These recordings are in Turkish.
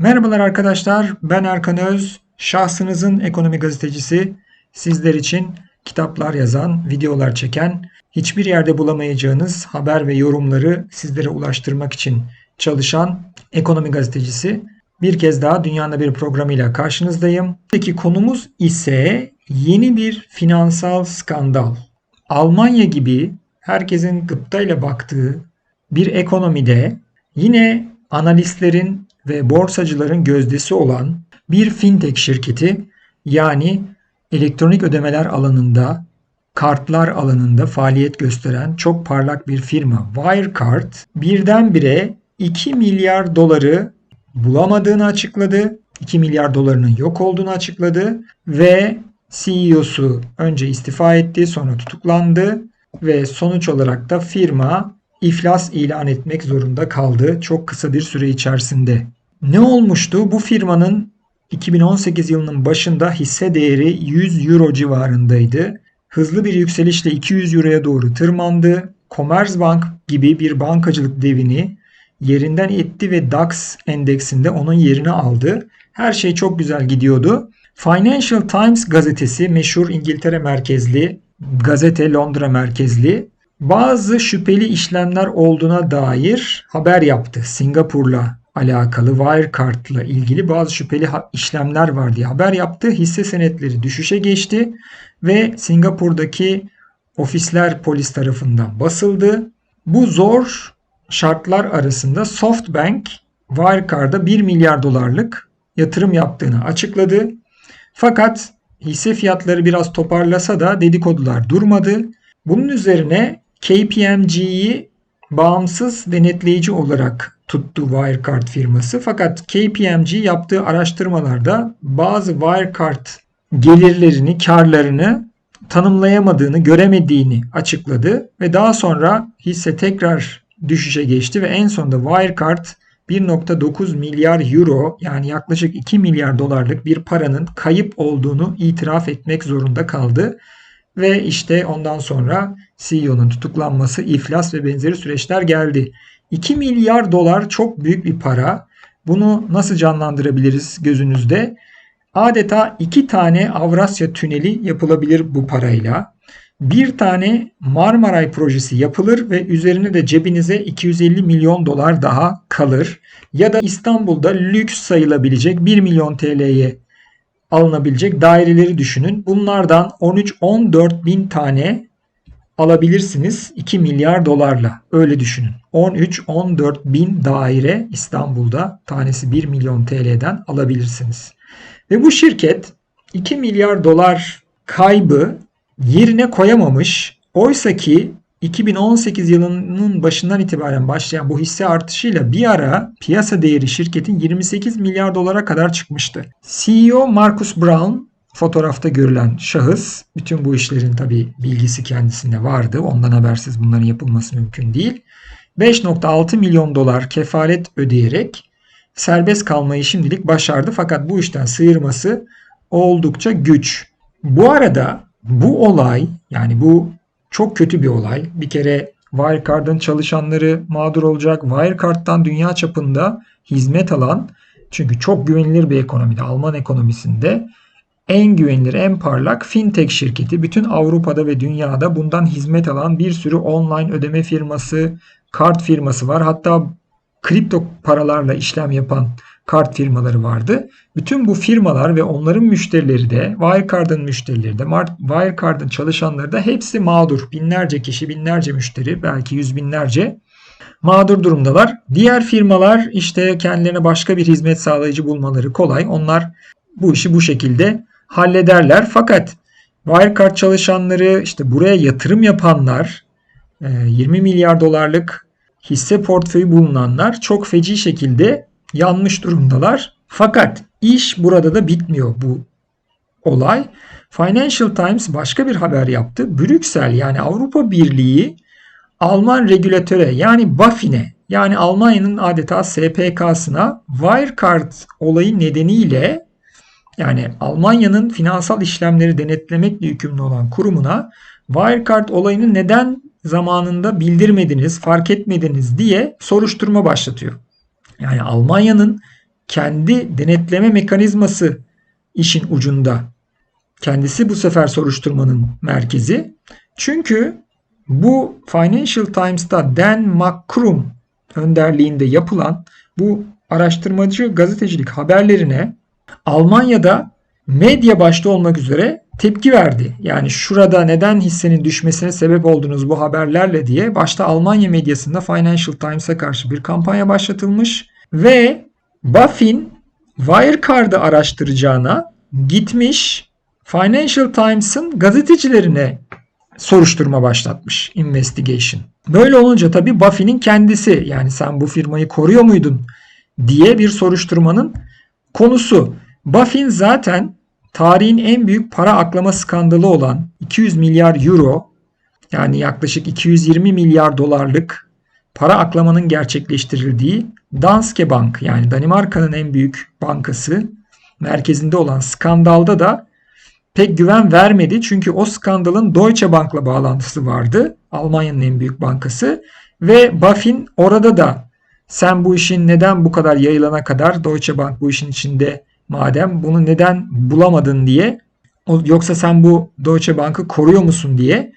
Merhabalar arkadaşlar, ben Erkan Öz, şahsınızın ekonomi gazetecisi. Sizler için kitaplar yazan, videolar çeken, hiçbir yerde bulamayacağınız haber ve yorumları sizlere ulaştırmak için çalışan ekonomi gazetecisi. Bir kez daha Dünya'nda bir programıyla karşınızdayım. Peki konumuz ise yeni bir finansal skandal. Almanya gibi herkesin gıptayla baktığı bir ekonomide yine analistlerin ve borsacıların gözdesi olan bir fintech şirketi yani elektronik ödemeler alanında, kartlar alanında faaliyet gösteren çok parlak bir firma Wirecard birdenbire 2 milyar doları bulamadığını açıkladı. 2 milyar dolarının yok olduğunu açıkladı ve CEO'su önce istifa etti, sonra tutuklandı ve sonuç olarak da firma iflas ilan etmek zorunda kaldı çok kısa bir süre içerisinde. Ne olmuştu? Bu firmanın 2018 yılının başında hisse değeri 100 euro civarındaydı. Hızlı bir yükselişle 200 euroya doğru tırmandı. Commerzbank gibi bir bankacılık devini yerinden etti ve DAX endeksinde onun yerini aldı. Her şey çok güzel gidiyordu. Financial Times gazetesi meşhur İngiltere merkezli gazete Londra merkezli bazı şüpheli işlemler olduğuna dair haber yaptı. Singapur'la alakalı Wirecard'la ilgili bazı şüpheli işlemler var diye haber yaptı. Hisse senetleri düşüşe geçti ve Singapur'daki ofisler polis tarafından basıldı. Bu zor şartlar arasında SoftBank Wirecard'a 1 milyar dolarlık yatırım yaptığını açıkladı. Fakat hisse fiyatları biraz toparlasa da dedikodular durmadı. Bunun üzerine KPMG'yi bağımsız denetleyici olarak tuttu Wirecard firması. Fakat KPMG yaptığı araştırmalarda bazı Wirecard gelirlerini, karlarını tanımlayamadığını, göremediğini açıkladı ve daha sonra hisse tekrar düşüşe geçti ve en sonunda Wirecard 1.9 milyar euro yani yaklaşık 2 milyar dolarlık bir paranın kayıp olduğunu itiraf etmek zorunda kaldı. Ve işte ondan sonra CEO'nun tutuklanması, iflas ve benzeri süreçler geldi. 2 milyar dolar çok büyük bir para. Bunu nasıl canlandırabiliriz gözünüzde? Adeta iki tane Avrasya tüneli yapılabilir bu parayla. Bir tane Marmaray projesi yapılır ve üzerine de cebinize 250 milyon dolar daha kalır. Ya da İstanbul'da lüks sayılabilecek 1 milyon TL'ye alınabilecek daireleri düşünün. Bunlardan 13-14 bin tane alabilirsiniz 2 milyar dolarla. Öyle düşünün. 13-14 bin daire İstanbul'da tanesi 1 milyon TL'den alabilirsiniz. Ve bu şirket 2 milyar dolar kaybı yerine koyamamış. Oysa ki 2018 yılının başından itibaren başlayan bu hisse artışıyla bir ara piyasa değeri şirketin 28 milyar dolara kadar çıkmıştı. CEO Marcus Brown fotoğrafta görülen şahıs bütün bu işlerin tabi bilgisi kendisinde vardı. Ondan habersiz bunların yapılması mümkün değil. 5.6 milyon dolar kefalet ödeyerek serbest kalmayı şimdilik başardı fakat bu işten sıyırması oldukça güç. Bu arada bu olay yani bu çok kötü bir olay. Bir kere Wirecard'ın çalışanları mağdur olacak. Wirecard'dan dünya çapında hizmet alan çünkü çok güvenilir bir ekonomide Alman ekonomisinde en güvenilir, en parlak fintech şirketi. Bütün Avrupa'da ve dünyada bundan hizmet alan bir sürü online ödeme firması, kart firması var. Hatta kripto paralarla işlem yapan kart firmaları vardı. Bütün bu firmalar ve onların müşterileri de Wirecard'ın müşterileri de Wirecard'ın çalışanları da hepsi mağdur. Binlerce kişi, binlerce müşteri, belki yüz binlerce mağdur durumdalar. Diğer firmalar işte kendilerine başka bir hizmet sağlayıcı bulmaları kolay. Onlar bu işi bu şekilde hallederler. Fakat Wirecard çalışanları işte buraya yatırım yapanlar 20 milyar dolarlık hisse portföyü bulunanlar çok feci şekilde yanmış durumdalar. Fakat iş burada da bitmiyor bu olay. Financial Times başka bir haber yaptı. Brüksel yani Avrupa Birliği Alman regülatöre yani BaFin'e yani Almanya'nın adeta SPK'sına Wirecard olayı nedeniyle yani Almanya'nın finansal işlemleri denetlemekle yükümlü olan kurumuna Wirecard olayını neden zamanında bildirmediniz, fark etmediniz diye soruşturma başlatıyor. Yani Almanya'nın kendi denetleme mekanizması işin ucunda. Kendisi bu sefer soruşturmanın merkezi. Çünkü bu Financial Times'ta Dan McCrum önderliğinde yapılan bu araştırmacı gazetecilik haberlerine Almanya'da medya başta olmak üzere tepki verdi. Yani şurada neden hissenin düşmesine sebep oldunuz bu haberlerle diye başta Almanya medyasında Financial Times'a karşı bir kampanya başlatılmış ve Buffin Wirecard'ı araştıracağına gitmiş Financial Times'ın gazetecilerine soruşturma başlatmış. Investigation. Böyle olunca tabii Buffy'nin kendisi yani sen bu firmayı koruyor muydun diye bir soruşturmanın konusu. Buffin zaten tarihin en büyük para aklama skandalı olan 200 milyar euro yani yaklaşık 220 milyar dolarlık para aklamanın gerçekleştirildiği Danske Bank yani Danimarka'nın en büyük bankası merkezinde olan skandalda da pek güven vermedi. Çünkü o skandalın Deutsche Bank'la bağlantısı vardı. Almanya'nın en büyük bankası. Ve Buffin orada da sen bu işin neden bu kadar yayılana kadar Deutsche Bank bu işin içinde madem bunu neden bulamadın diye yoksa sen bu Deutsche Bank'ı koruyor musun diye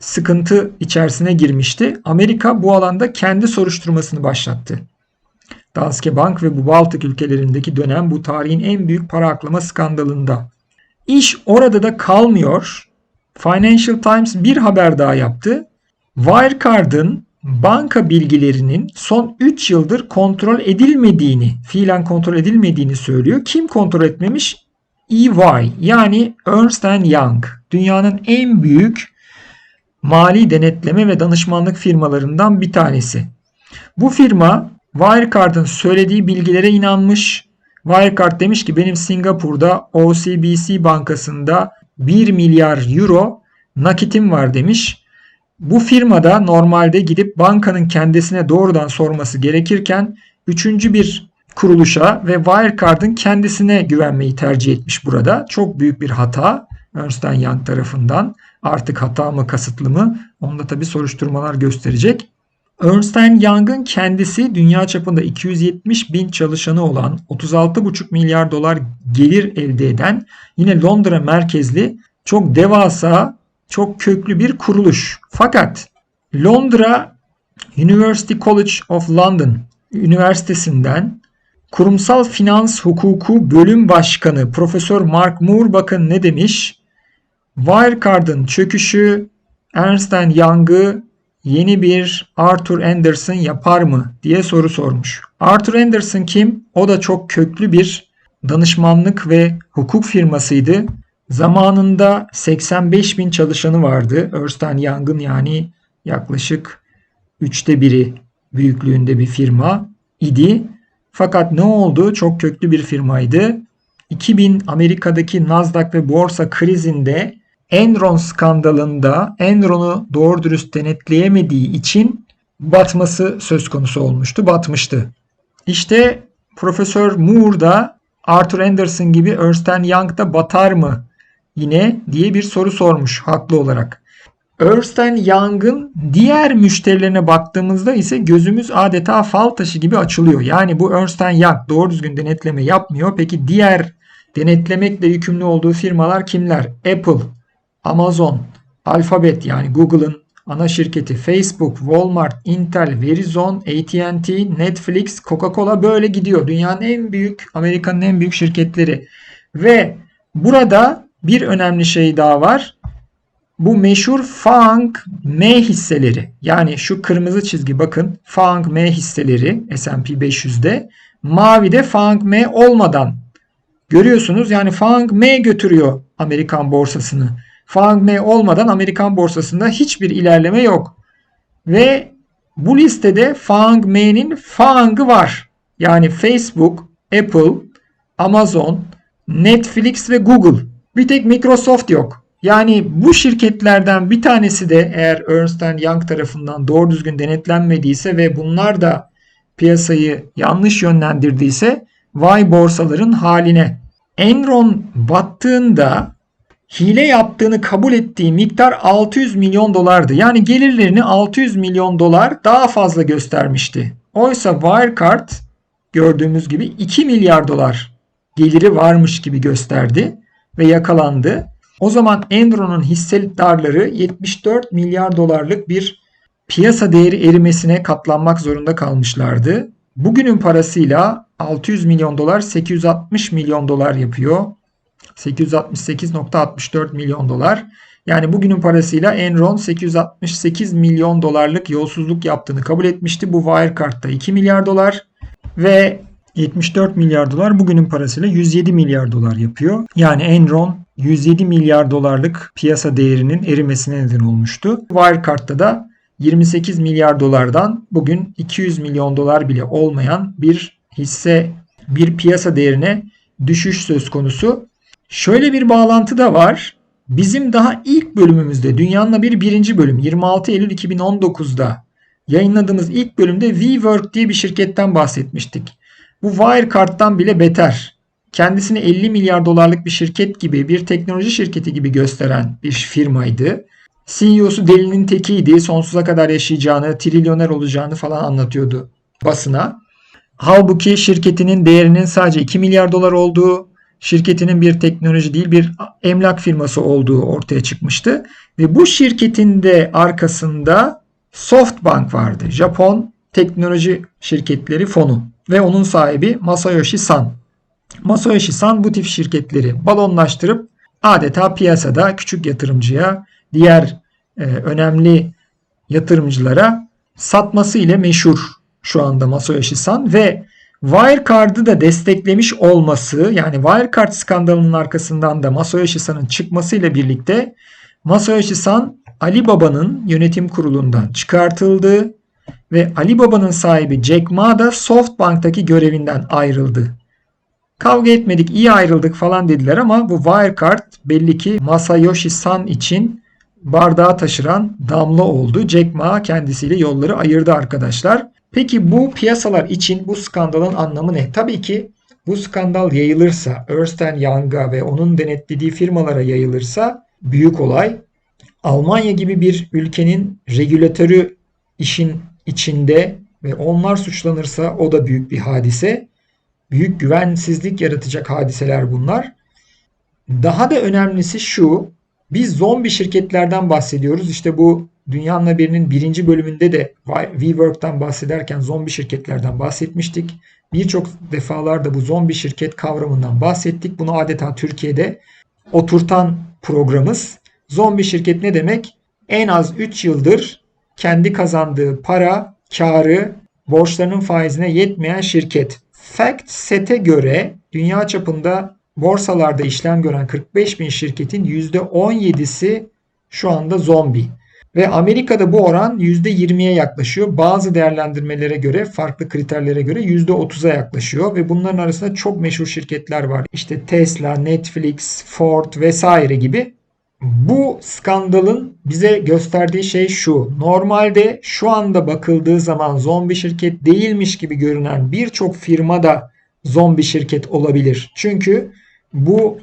sıkıntı içerisine girmişti. Amerika bu alanda kendi soruşturmasını başlattı. Danske Bank ve bu Baltık ülkelerindeki dönem bu tarihin en büyük para aklama skandalında. İş orada da kalmıyor. Financial Times bir haber daha yaptı. Wirecard'ın banka bilgilerinin son 3 yıldır kontrol edilmediğini, fiilen kontrol edilmediğini söylüyor. Kim kontrol etmemiş? EY yani Ernst Young. Dünyanın en büyük mali denetleme ve danışmanlık firmalarından bir tanesi. Bu firma Wirecard'ın söylediği bilgilere inanmış. Wirecard demiş ki benim Singapur'da OCBC bankasında 1 milyar euro nakitim var demiş. Bu firmada normalde gidip bankanın kendisine doğrudan sorması gerekirken üçüncü bir kuruluşa ve Wirecard'ın kendisine güvenmeyi tercih etmiş burada. Çok büyük bir hata Ernst Young tarafından. Artık hata mı kasıtlı mı? Onda tabi soruşturmalar gösterecek. Ernst Young'ın kendisi dünya çapında 270 bin çalışanı olan 36,5 milyar dolar gelir elde eden yine Londra merkezli çok devasa çok köklü bir kuruluş. Fakat Londra University College of London Üniversitesi'nden Kurumsal Finans Hukuku Bölüm Başkanı Profesör Mark Moore bakın ne demiş? Wirecard'ın çöküşü Ernst Young'ı yeni bir Arthur Anderson yapar mı diye soru sormuş. Arthur Anderson kim? O da çok köklü bir danışmanlık ve hukuk firmasıydı. Zamanında 85 bin çalışanı vardı. Ernst Young'ın yani yaklaşık üçte biri büyüklüğünde bir firma idi. Fakat ne oldu? Çok köklü bir firmaydı. 2000 Amerika'daki Nasdaq ve borsa krizinde Enron skandalında Enron'u doğru dürüst denetleyemediği için batması söz konusu olmuştu. Batmıştı. İşte Profesör Moore da Arthur Anderson gibi Ernst Young da batar mı yine diye bir soru sormuş haklı olarak. Ernst Young'ın diğer müşterilerine baktığımızda ise gözümüz adeta fal taşı gibi açılıyor. Yani bu Ernst Young doğru düzgün denetleme yapmıyor. Peki diğer denetlemekle yükümlü olduğu firmalar kimler? Apple, Amazon, Alphabet yani Google'ın ana şirketi Facebook, Walmart, Intel, Verizon, AT&T, Netflix, Coca-Cola böyle gidiyor. Dünyanın en büyük, Amerika'nın en büyük şirketleri. Ve burada bir önemli şey daha var. Bu meşhur FANG M hisseleri yani şu kırmızı çizgi bakın FANG M hisseleri S&P 500'de mavide FANG M olmadan görüyorsunuz yani FANG M götürüyor Amerikan borsasını. FANG olmadan Amerikan borsasında hiçbir ilerleme yok. Ve bu listede FANG M'nin FANG'ı var. Yani Facebook, Apple, Amazon, Netflix ve Google. Bir tek Microsoft yok. Yani bu şirketlerden bir tanesi de eğer Ernst Young tarafından doğru düzgün denetlenmediyse ve bunlar da piyasayı yanlış yönlendirdiyse vay borsaların haline. Enron battığında hile yaptığını kabul ettiği miktar 600 milyon dolardı. Yani gelirlerini 600 milyon dolar daha fazla göstermişti. Oysa Wirecard gördüğümüz gibi 2 milyar dolar geliri varmış gibi gösterdi ve yakalandı. O zaman Enron'un hissedarları 74 milyar dolarlık bir piyasa değeri erimesine katlanmak zorunda kalmışlardı. Bugünün parasıyla 600 milyon dolar 860 milyon dolar yapıyor. 868.64 milyon dolar. Yani bugünün parasıyla Enron 868 milyon dolarlık yolsuzluk yaptığını kabul etmişti. Bu Wirecard'da 2 milyar dolar ve 74 milyar dolar bugünün parasıyla 107 milyar dolar yapıyor. Yani Enron 107 milyar dolarlık piyasa değerinin erimesine neden olmuştu. Wirecard'da da 28 milyar dolardan bugün 200 milyon dolar bile olmayan bir hisse bir piyasa değerine düşüş söz konusu. Şöyle bir bağlantı da var. Bizim daha ilk bölümümüzde Dünyanın bir birinci bölüm 26 Eylül 2019'da yayınladığımız ilk bölümde WeWork diye bir şirketten bahsetmiştik. Bu Wirecard'dan bile beter. Kendisini 50 milyar dolarlık bir şirket gibi, bir teknoloji şirketi gibi gösteren bir firmaydı. CEO'su delinin tekiydi. Sonsuza kadar yaşayacağını, trilyoner olacağını falan anlatıyordu basına. Halbuki şirketinin değerinin sadece 2 milyar dolar olduğu, şirketinin bir teknoloji değil bir emlak firması olduğu ortaya çıkmıştı. Ve bu şirketin de arkasında SoftBank vardı. Japon teknoloji şirketleri fonu ve onun sahibi Masayoshi Son. Masayoshi Son bu tip şirketleri balonlaştırıp adeta piyasada küçük yatırımcıya, diğer e, önemli yatırımcılara satması ile meşhur şu anda Masayoshi Son ve Wirecard'ı da desteklemiş olması yani Wirecard skandalının arkasından da Masayoshi Son'un çıkmasıyla birlikte Masayoshi Son Ali Baba'nın yönetim kurulundan çıkartıldı ve Ali Baba'nın sahibi Jack Ma da SoftBank'taki görevinden ayrıldı. Kavga etmedik, iyi ayrıldık falan dediler ama bu Wirecard belli ki Masayoshi Son için bardağı taşıran damla oldu. Jack Ma kendisiyle yolları ayırdı arkadaşlar. Peki bu piyasalar için bu skandalın anlamı ne? Tabii ki bu skandal yayılırsa, Ernst Young'a ve onun denetlediği firmalara yayılırsa büyük olay. Almanya gibi bir ülkenin regülatörü işin içinde ve onlar suçlanırsa o da büyük bir hadise. Büyük güvensizlik yaratacak hadiseler bunlar. Daha da önemlisi şu. Biz zombi şirketlerden bahsediyoruz. İşte bu Dünyanın birinin birinci bölümünde de WeWork'tan bahsederken zombi şirketlerden bahsetmiştik. Birçok defalarda bu zombi şirket kavramından bahsettik. Bunu adeta Türkiye'de oturtan programımız. Zombi şirket ne demek? En az 3 yıldır kendi kazandığı para, karı, borçlarının faizine yetmeyen şirket. Fact Set'e göre dünya çapında borsalarda işlem gören 45 bin şirketin %17'si şu anda zombi. Ve Amerika'da bu oran %20'ye yaklaşıyor. Bazı değerlendirmelere göre, farklı kriterlere göre %30'a yaklaşıyor. Ve bunların arasında çok meşhur şirketler var. İşte Tesla, Netflix, Ford vesaire gibi. Bu skandalın bize gösterdiği şey şu. Normalde şu anda bakıldığı zaman zombi şirket değilmiş gibi görünen birçok firma da zombi şirket olabilir. Çünkü bu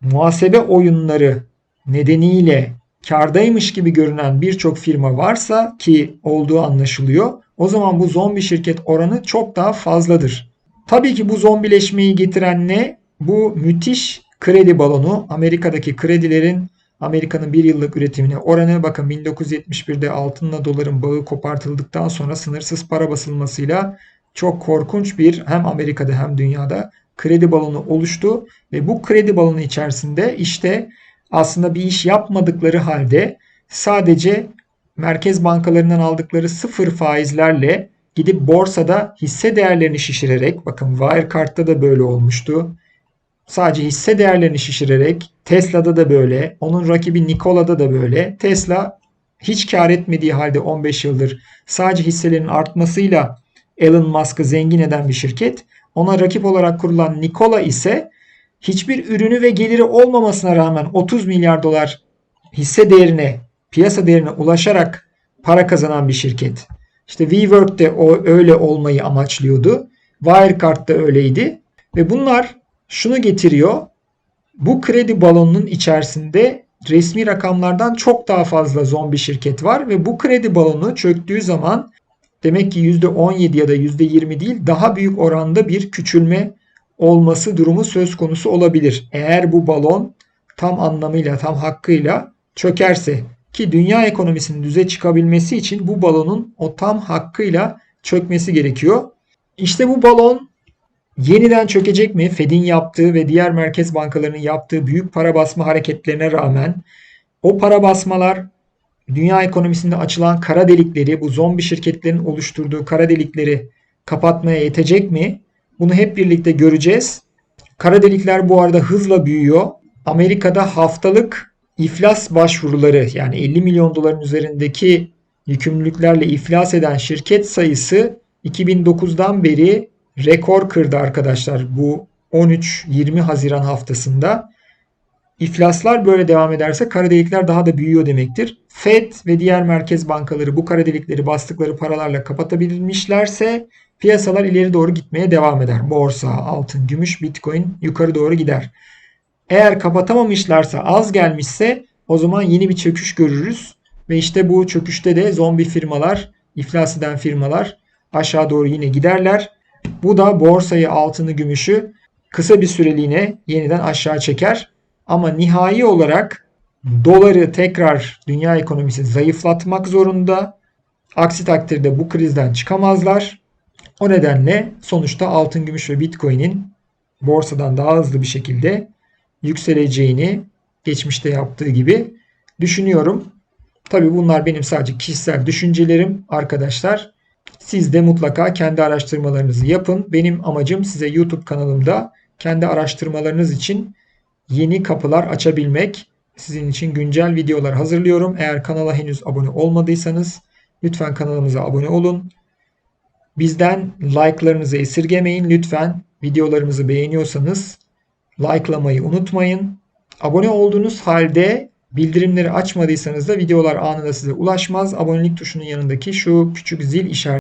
muhasebe oyunları nedeniyle kardaymış gibi görünen birçok firma varsa ki olduğu anlaşılıyor. O zaman bu zombi şirket oranı çok daha fazladır. Tabii ki bu zombileşmeyi getiren ne? Bu müthiş kredi balonu Amerika'daki kredilerin Amerika'nın bir yıllık üretimine oranı bakın 1971'de altınla doların bağı kopartıldıktan sonra sınırsız para basılmasıyla çok korkunç bir hem Amerika'da hem dünyada kredi balonu oluştu ve bu kredi balonu içerisinde işte aslında bir iş yapmadıkları halde sadece merkez bankalarından aldıkları sıfır faizlerle gidip borsada hisse değerlerini şişirerek bakın Wirecard'da da böyle olmuştu. Sadece hisse değerlerini şişirerek Tesla'da da böyle, onun rakibi Nikola'da da böyle. Tesla hiç kar etmediği halde 15 yıldır sadece hisselerin artmasıyla Elon Musk'ı zengin eden bir şirket. Ona rakip olarak kurulan Nikola ise hiçbir ürünü ve geliri olmamasına rağmen 30 milyar dolar hisse değerine, piyasa değerine ulaşarak para kazanan bir şirket. İşte WeWork de o öyle olmayı amaçlıyordu. Wirecard da öyleydi. Ve bunlar şunu getiriyor. Bu kredi balonunun içerisinde resmi rakamlardan çok daha fazla zombi şirket var ve bu kredi balonu çöktüğü zaman demek ki %17 ya da %20 değil daha büyük oranda bir küçülme olması durumu söz konusu olabilir. Eğer bu balon tam anlamıyla, tam hakkıyla çökerse ki dünya ekonomisinin düze çıkabilmesi için bu balonun o tam hakkıyla çökmesi gerekiyor. İşte bu balon yeniden çökecek mi? Fed'in yaptığı ve diğer merkez bankalarının yaptığı büyük para basma hareketlerine rağmen o para basmalar dünya ekonomisinde açılan kara delikleri, bu zombi şirketlerin oluşturduğu kara delikleri kapatmaya yetecek mi? Bunu hep birlikte göreceğiz. Kara delikler bu arada hızla büyüyor. Amerika'da haftalık iflas başvuruları yani 50 milyon doların üzerindeki yükümlülüklerle iflas eden şirket sayısı 2009'dan beri rekor kırdı arkadaşlar bu 13-20 Haziran haftasında. İflaslar böyle devam ederse kara delikler daha da büyüyor demektir. Fed ve diğer merkez bankaları bu kara delikleri bastıkları paralarla kapatabilmişlerse piyasalar ileri doğru gitmeye devam eder. Borsa, altın, gümüş, bitcoin yukarı doğru gider. Eğer kapatamamışlarsa az gelmişse o zaman yeni bir çöküş görürüz. Ve işte bu çöküşte de zombi firmalar, iflas eden firmalar aşağı doğru yine giderler. Bu da borsayı, altını, gümüşü kısa bir süreliğine yeniden aşağı çeker. Ama nihai olarak doları tekrar dünya ekonomisi zayıflatmak zorunda. Aksi takdirde bu krizden çıkamazlar. O nedenle sonuçta altın, gümüş ve bitcoin'in borsadan daha hızlı bir şekilde yükseleceğini geçmişte yaptığı gibi düşünüyorum. Tabii bunlar benim sadece kişisel düşüncelerim arkadaşlar. Siz de mutlaka kendi araştırmalarınızı yapın. Benim amacım size YouTube kanalımda kendi araştırmalarınız için yeni kapılar açabilmek. Sizin için güncel videolar hazırlıyorum. Eğer kanala henüz abone olmadıysanız lütfen kanalımıza abone olun. Bizden like'larınızı esirgemeyin. Lütfen videolarımızı beğeniyorsanız likelamayı unutmayın. Abone olduğunuz halde bildirimleri açmadıysanız da videolar anında size ulaşmaz. Abonelik tuşunun yanındaki şu küçük zil işareti